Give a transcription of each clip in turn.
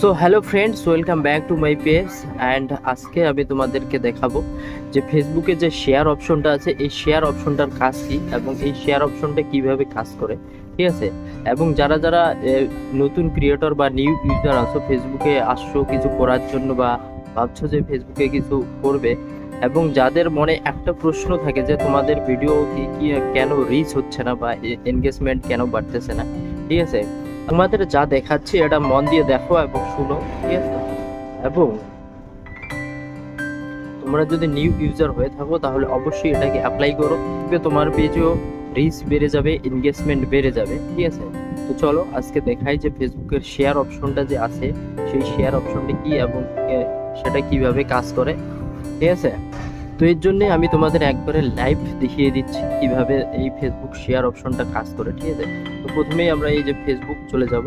So hello friends welcome back to my page and আজকে আমি তোমাদেরকে দেখাবো যে ফেসবুকে যে শেয়ার অপশনটা আছে, এই শেয়ার অপশনটার কাজ কী এবং এই শেয়ার অপশনটা কীভাবে কাজ করে, ঠিক আছে? এবং যারা যারা নতুন ক্রিয়েটর বা নিউ ইউজার আছো ফেসবুকে আসছো কিছু করার জন্য বা ভাবছ যে ফেসবুকে কিছু করবে এবং যাদের মনে একটা প্রশ্ন থাকে যে তোমাদের ভিডিও কি কেন রিচ হচ্ছে না বা এনগেজমেন্ট কেন বাড়তেছে না, ঠিক আছে? তোমাদের যা দেখাচ্ছি, এটা মন দিয়ে দেখো এবং শুনো, ঠিক আছে? এবং তোমরা যদি নিউ ইউজার হয়ে থাকো, তাহলে অবশ্যই এটাকে অ্যাপ্লাই করো। তোমার পেজেও রিচ বেড়ে যাবে এনগেজমেন্ট বেড়ে যাবে, ঠিক আছে? তো চলো, আজকে দেখাই যে ফেসবুকের শেয়ার অপশনটা যে আছে, সেই শেয়ার অপশনটা কি এবং সেটা কীভাবে কাজ করে, ঠিক আছে? তো এর জন্য আমি তোমাদের একবারে লাইভ দেখিয়ে দিচ্ছি কীভাবে এই ফেসবুক শেয়ার অপশনটা কাজ করে, ঠিক আছে? তো প্রথমেই আমরা এই যে ফেসবুক চলে যাব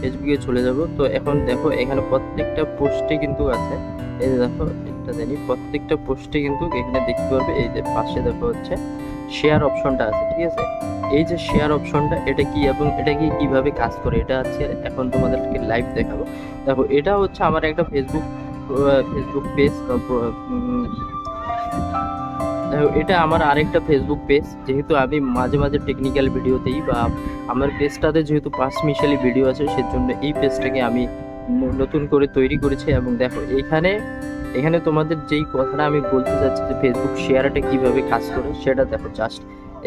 ফেসবুকে চলে যাব। তো এখন দেখো, এখানে প্রত্যেকটা পোস্টে কিন্তু আছে। এই যে দেখো এটা জানি, প্রত্যেকটা পোস্টে কিন্তু এখানে দেখতে পারবে, এই যে পাশে দেখো হচ্ছে শেয়ার অপশনটা আছে, ঠিক আছে? এই যে শেয়ার অপশনটা এটা কি এবং এটা কি কীভাবে কাজ করে? এটা হচ্ছে এখন তোমাদেরকে লাইভ দেখাবো। দেখো, এটা হচ্ছে আমার একটা ফেসবুক ফেসবুক পেজ এটা আমার আরেকটা ফেসবুক পেজ যেহেতু আমি মাঝে মাঝে টেকনিক্যাল ভিডিওতেই বা আমার পেজটাতে যেহেতু পাঁচ মিশালি ভিডিও আছে, সেজন্য এই পেজটাকে আমি নতুন করে তৈরি করেছি এবং দেখো, এখানে এখানে তোমাদের যেই কথাটা আমি বলতে চাচ্ছি যে ফেসবুক শেয়ারটা কীভাবে কাজ করে, সেটা দেখো জাস্ট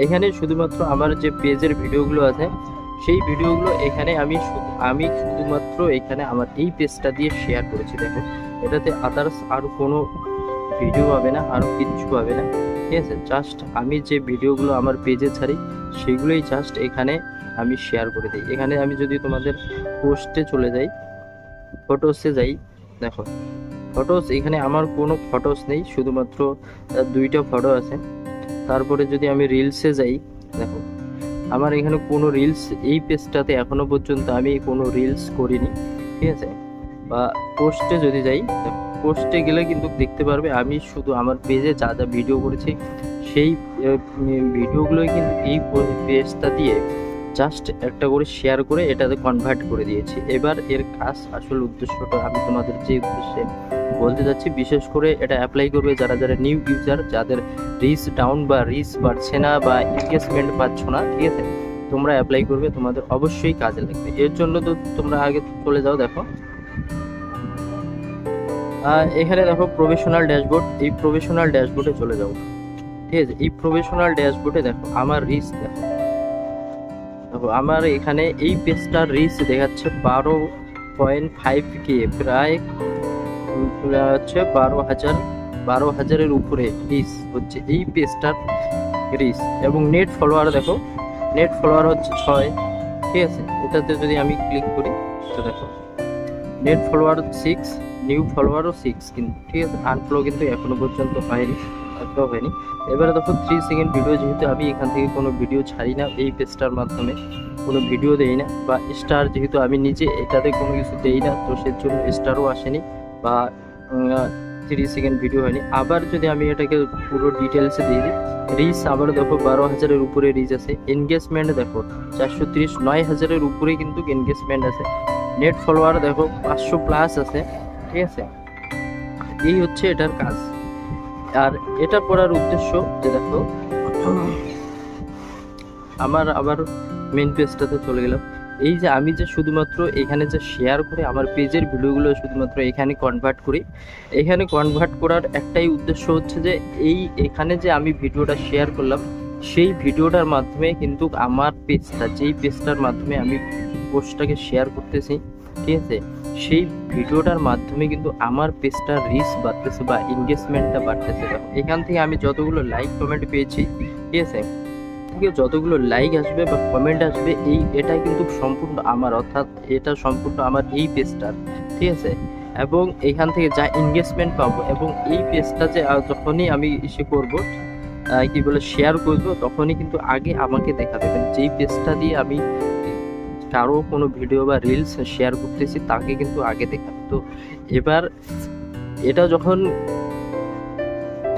এখানে শুধুমাত্র আমার যে পেজের ভিডিওগুলো আছে, সেই ভিডিওগুলো এখানে আমি আমি শুধুমাত্র এখানে আমার এই পেজটা দিয়ে শেয়ার করেছি, দেখো। এটাতে আদার্স আর কোনো ভিডিও পাবে না, আর কিচ্ছু পাবে না। ঠিক আছে জাস্ট আমি যে ভিডিওগুলো আমার পেজে ছাড়ি, সেগুলোই জাস্ট এখানে আমি শেয়ার করে দিই। এখানে আমি যদি তোমাদের পোস্টে চলে যাই ফটোসে যাই, দেখো ফটোস এখানে আমার কোনো ফটোস নেই, শুধুমাত্র দুইটা ফটো আছে। তারপরে যদি আমি রিলসে যাই, দেখো, আমার এখানে কোনো রিলস এই পেজটাতে এখনও পর্যন্ত আমি কোনো রিলস করিনি। ঠিক আছে, বা পোস্টে যদি যাই পোস্টে গেলে কিন্তু দেখতে পারবে। আমি শুধু আমার পেজে যা যা ভিডিও করেছি, সেই ভিডিওগুলোই কিন্তু এই পেজটা দিয়ে জাস্ট একটা করে শেয়ার করে এটাতে কনভার্ট করে দিয়েছি। এবার এর কাজ, আসল উদ্দেশ্যটা আমি তোমাদের যে উদ্দেশ্যে বলতে যাচ্ছি, বিশেষ করে এটা অ্যাপ্লাই করবে যারা যারা নিউ ইউজার যাদের রিচ ডাউন বা রিচ বাড়ছে না বা এনগেজমেন্ট পাচ্ছ না, ঠিক আছে? তোমরা অ্যাপ্লাই করবে, তোমাদের অবশ্যই কাজে লাগবে। এর জন্য তো তোমরা আগে চলে যাও, দেখো। এখানে দেখো প্রফেশনাল ড্যাশবোর্ড এই প্রফেশনাল ড্যাশবোর্ডে চলে যাও ঠিক আছে? এই প্রফেশনাল ড্যাশবোর্ডে দেখো, আমার রিচ দেখো। দেখো, আমার এখানে এই পেজটার রিচ দেখাচ্ছে বারো পয়েন্ট ফাইভ কে প্রায় হচ্ছে বারো হাজার, বারো হাজারের উপরে রিচ হচ্ছে এই পেজটার রিচ এবং নেট ফলোয়ার দেখো নেট ফলোয়ার হচ্ছে ছয়। ঠিক আছে? এটাতে যদি আমি ক্লিক করি, তো দেখো। নেট ফলোয়ার সিক্স নিউ ফলোয়ারও সিক্স কিন্তু, ঠিক আছে আনফলো কিন্তু এখনও পর্যন্ত হয়নি একটাও হয়নি। এবারে দেখো থ্রি সেকেন্ড ভিডিও যেহেতু আমি এখান থেকে কোনো ভিডিও ছাড়ি না, এই পেজটার মাধ্যমে কোনো ভিডিও দেই না, বা স্টার যেহেতু আমি নিজে এটাতে কোনো কিছু দেই না, তো সেজন্য স্টারও আসেনি, বা থ্রি সেকেন্ড ভিডিও হয়নি। আবার যদি আমি এটাকে পুরো ডিটেলসে দিয়ে দিই রিচ আবার দেখো বারো হাজারের উপরে রিচ আছে। এনগেজমেন্ট দেখো, চারশো তিরিশ, নয় হাজারের উপরে কিন্তু এনগেজমেন্ট আছে। নেট ফলোয়ার দেখো, পাঁচশো প্লাস আছে, ঠিক আছে? এই হচ্ছে এটার কাজ। আর এটা পড়ার উদ্দেশ্য যে দেখো, আমার আবার মেন পেজটাতে চলে গেলাম। এই যে আমি যে শুধুমাত্র এখানে যে শেয়ার করে আমার পেজের ভিডিওগুলো শুধুমাত্র এখানে কনভার্ট করি, এখানে কনভার্ট করার একটাই উদ্দেশ্য হচ্ছে যে এই এখানে যে আমি ভিডিওটা শেয়ার করলাম, সেই ভিডিওটার মাধ্যমে কিন্তু আমার পেজটা যেই পেজটার মাধ্যমে আমি পোস্টটাকে শেয়ার করতেছি, ঠিক আছে? সেই ভিডিওটার মাধ্যমে কিন্তু আমার পেজটার রিচ বাড়তেছে বা এনগেজমেন্টটা বাড়তেছে। এখান থেকে আমি যতগুলো লাইক কমেন্ট পেয়েছি, ঠিক আছে? থেকে যতগুলো লাইক আসবে বা কমেন্ট আসবে, এই এটা কিন্তু সম্পূর্ণ আমার, অর্থাৎ এটা সম্পূর্ণ আমার এই পেজটার ঠিক আছে? এবং এখান থেকে যা এনগেজমেন্ট পাবো এবং এই পেজটা যে যখনই আমি ইসে করব কি বলে শেয়ার করব, তখনই কিন্তু আগে আমাকে দেখাবে মানে যেই পেজটা দিয়ে আমি কারও কোনো ভিডিও বা রিলস শেয়ার করতেছি, তাকে কিন্তু আগে দেখাবে। তো এবার এটা যখন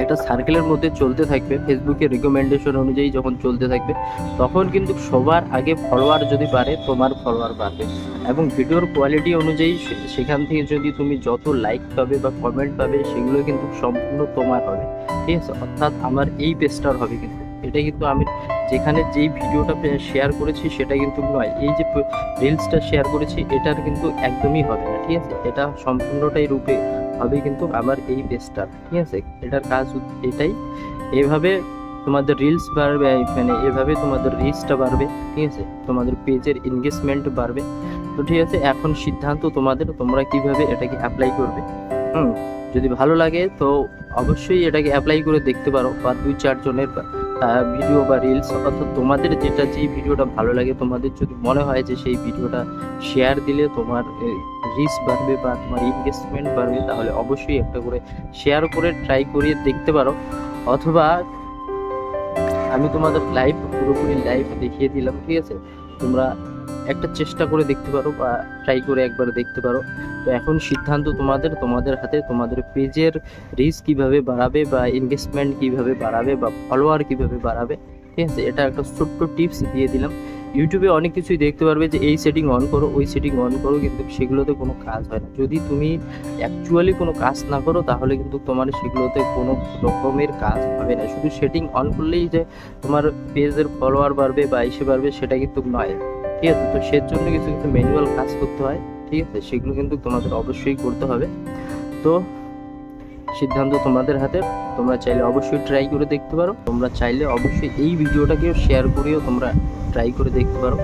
একটা সার্কেলের মধ্যে চলতে থাকবে ফেসবুকের রিকমেন্ডেশন অনুযায়ী যখন চলতে থাকবে, তখন কিন্তু সবার আগে ফলোয়ার যদি বাড়ে, তোমার ফলোয়ার বাড়বে। এবং ভিডিওর কোয়ালিটি অনুযায়ী সেখান থেকে যদি তুমি যত লাইক পাবে বা কমেন্ট পাবে, সেগুলো কিন্তু সম্পূর্ণ তোমার হবে। ঠিক আছে? অর্থাৎ আমার এই পেজটার হবে কিন্তু। এটা কিন্তু আমি যেখানে যেই ভিডিওটা শেয়ার করেছি, সেটা কিন্তু নয়। এই যে রিলসটা শেয়ার করেছি, এটার কিন্তু একদমই হবে না। ঠিক আছে? এটা সম্পূর্ণটাই রূপে হবে কিন্তু আমার এই পেজটার ঠিক আছে? এটার কাজ এটাই। এভাবে তোমাদের রিলস বাড়বে মানে এভাবে তোমাদের রিচটা বাড়বে, ঠিক আছে? তোমাদের পেজের এনগেজমেন্ট বাড়বে। তো ঠিক আছে, এখন সিদ্ধান্ত তোমাদের, তোমরা কীভাবে এটাকে অ্যাপ্লাই করবে? হুম? যদি ভালো লাগে তো অবশ্যই এটাকে অ্যাপ্লাই করে দেখতে পারো, বা দুই চারজনের ভিডিও বা রিলস অর্থাৎ তোমাদের যেটা যে ভিডিওটা ভালো লাগে, তোমাদের যদি মনে হয় যে সেই ভিডিওটা শেয়ার দিলে তোমার রিচ বাড়বে বা তোমার ইনভেস্টমেন্ট বাড়বে, তাহলে অবশ্যই একটা করে শেয়ার করে ট্রাই করিয়ে দেখতে পারো। অথবা আমি তোমাদের লাইভ পুরোপুরি লাইভ দেখিয়ে দিলাম, ঠিক আছে? তোমরা একটা চেষ্টা করে দেখতে পারো বা ট্রাই করে একবার দেখতে পারো। তো এখন সিদ্ধান্ত তোমাদের তোমাদের হাতে তোমাদের পেজের রিচ কীভাবে বাড়াবে বা ইনভেস্টমেন্ট কীভাবে বাড়াবে বা ফলোয়ার কীভাবে বাড়াবে, ঠিক আছে? এটা একটা ছোট্ট টিপস দিয়ে দিলাম। ইউটিউবে অনেক কিছুই দেখতে পারবে যে এই সেটিং অন করো, ওই সেটিং অন করো, কিন্তু সেগুলোতে কোনো কাজ হয় না। যদি তুমি অ্যাকচুয়ালি কোনো কাজ না করো, তাহলে কিন্তু তোমার সেগুলোতে কোনো রকমের কাজ হবে না। শুধু সেটিং অন করলেই যে তোমার পেজের ফলোয়ার বাড়বে বা এসে বাড়বে, সেটা কিন্তু নয়। ঠিক আছে? তো সের জন্য কিছু কিছু ম্যানুয়াল কাজ করতে হয়, ঠিক আছে? সেগুলো কিন্তু তোমাদের অবশ্যই করতে হবে। তো সিদ্ধান্ত তোমাদের হাতে, তোমরা চাইলে অবশ্যই ট্রাই করে দেখতে পারো। তোমরা চাইলে অবশ্যই এই ভিডিওটাকেও শেয়ার করেও, তোমরা ট্রাই করে দেখতে পারো।